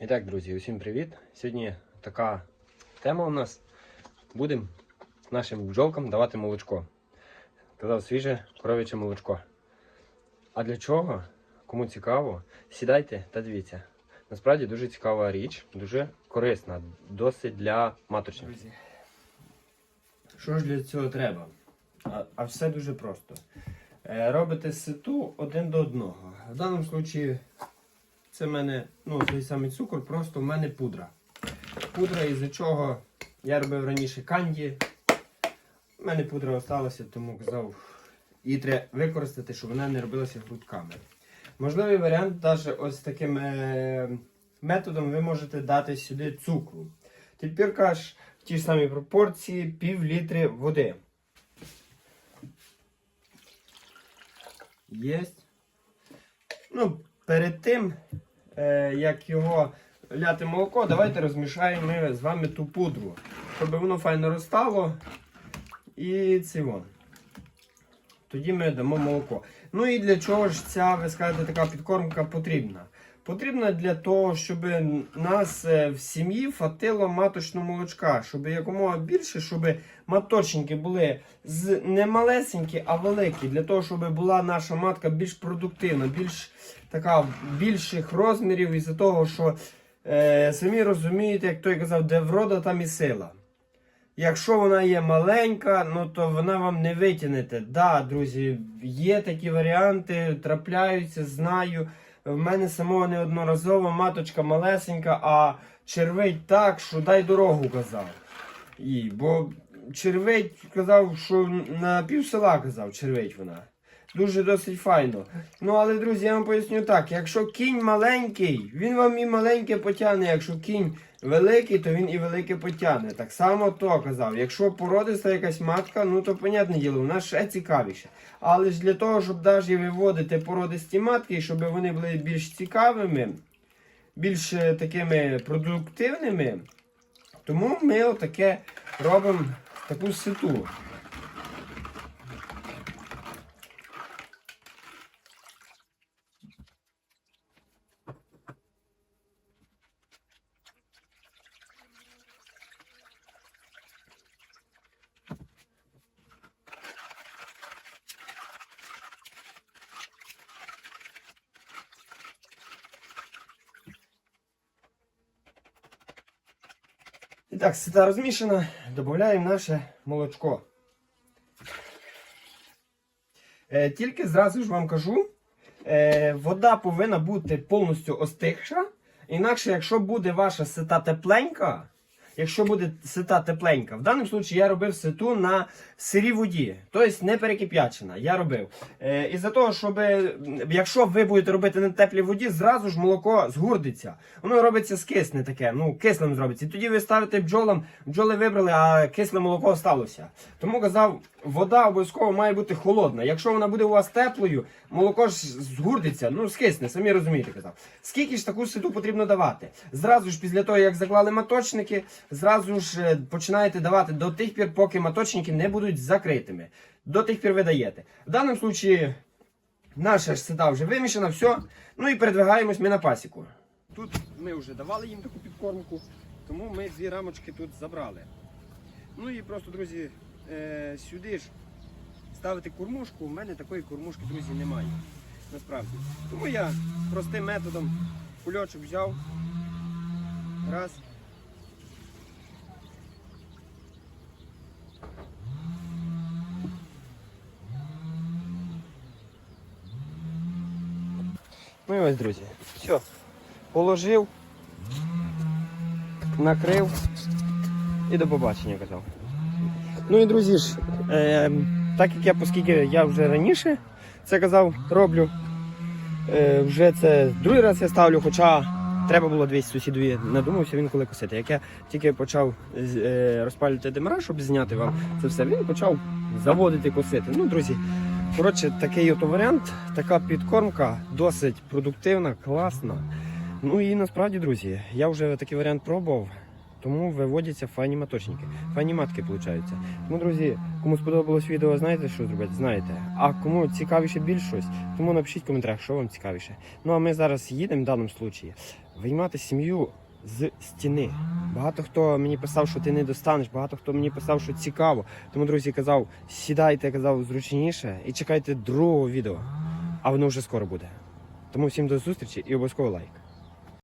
І так, друзі, усім привіт! Сьогодні така тема у нас. Будемо нашим бджолкам давати молочко. Казав свіже коров'яче молочко. А для чого? Кому цікаво, сідайте та дивіться. Насправді дуже цікава річ, дуже корисна, досить для маточних. Друзі, що ж для цього треба? А, а все дуже просто. Е, робите ситу один до одного. В даному випадку це в мене ну, той самий цукор, просто в мене пудра. Пудра, із-за чого я робив раніше канді. У мене пудра осталася, тому казав, її треба використати, щоб вона не робилася грудками. Можливий варіант, навіть ось таким е, методом ви можете дати сюди цукру. Тепер каш в тій ж самій пропорції пів літри води. Єсть. Ну, перед тим, як його ляти молоко, давайте розмішаємо ми з вами ту пудру, щоб воно файно розстало. І вон. Тоді ми дамо молоко. Ну і для чого ж ця, ви скажете, така підкормка потрібна? Потрібна для того, щоб нас е, в сім'ї фатило маточного молочка, щоб якомога більше, щоб маточники були з не малесенькі, а великі, для того, щоб була наша матка більш продуктивна, більш така більших розмірів, із-за того, що е, самі розумієте, як той казав, де врода, там і сила. Якщо вона є маленька, ну то вона вам не витягнете. Да, друзі, є такі варіанти, трапляються, знаю. В мене самого неодноразово маточка малесенька, а червить так, що дай дорогу казав. І, бо червить казав, що на пів села казав, червить вона. Дуже досить файно. Ну але, друзі, я вам поясню так: якщо кінь маленький, він вам і маленьке потягне. Якщо кінь великий, то він і велике потягне. Так само то казав. Якщо породиста якась матка, ну то понятне діло, вона ще цікавіше. Але ж для того, щоб навіть виводити породисті матки, щоб вони були більш цікавими, більш е, такими продуктивними, тому ми отаке робимо таку ситу. І так, сита розмішана, додаємо наше молочко. Е, тільки зразу ж вам кажу, е, вода повинна бути повністю остигша. Інакше, якщо буде ваша сита тепленька, якщо буде сита тепленька, в даному випадку я робив ситу на сирій воді, тобто не перекип'ячена. Я робив. Е, із-за того, щоб якщо ви будете робити на теплій воді, зразу ж молоко згурдиться. Воно робиться скисне таке, ну кислим зробиться. І тоді ви ставите бджолам, бджоли вибрали, а кисле молоко сталося. Тому казав, вода обов'язково має бути холодна. Якщо вона буде у вас теплою, молоко ж згурдиться, ну скисне, самі розумієте, казав. Скільки ж таку ситу потрібно давати? Зразу ж після того, як заклали маточники, зразу ж е, починаєте давати до тих пір, поки маточники не будуть закритими. До тих пір ви даєте. В даному випадку наша ж сита вже вимішана, все. Ну і передвигаємось ми на пасіку. Тут ми вже давали їм таку підкормку, тому ми дві рамочки тут забрали. Ну і просто, друзі, е, сюди ж ставити кормушку. У мене такої кормушки, друзі, немає. Насправді. Тому я простим методом кульочок взяв. Раз. Ну і ось, друзі. Все. Положив, накрив і до побачення казав. Ну і друзі ж, е, так як я, оскільки я вже раніше це казав, роблю. Е, вже це другий раз я ставлю, хоча треба було 200 сусідові. Надумався він коли косити. Як я тільки почав е, розпалювати демара, щоб зняти вам це все, він почав заводити косити. Ну, друзі, коротше, такий от варіант, така підкормка досить продуктивна, класна. Ну і насправді, друзі, я вже такий варіант пробував. Тому виводяться файні маточники. Файні матки получаються. Тому, друзі, кому сподобалось відео, знаєте, що зробити? Знаєте. А кому цікавіше більш щось, тому напишіть в коментарях, що вам цікавіше. Ну а ми зараз їдемо в даному случаї. виймати сім'ю з стіни. Багато хто мені писав, що ти не достанеш, багато хто мені писав, що цікаво. Тому, друзі, казав, сідайте, казав, зручніше і чекайте другого відео. А воно вже скоро буде. Тому всім до зустрічі і обов'язково лайк.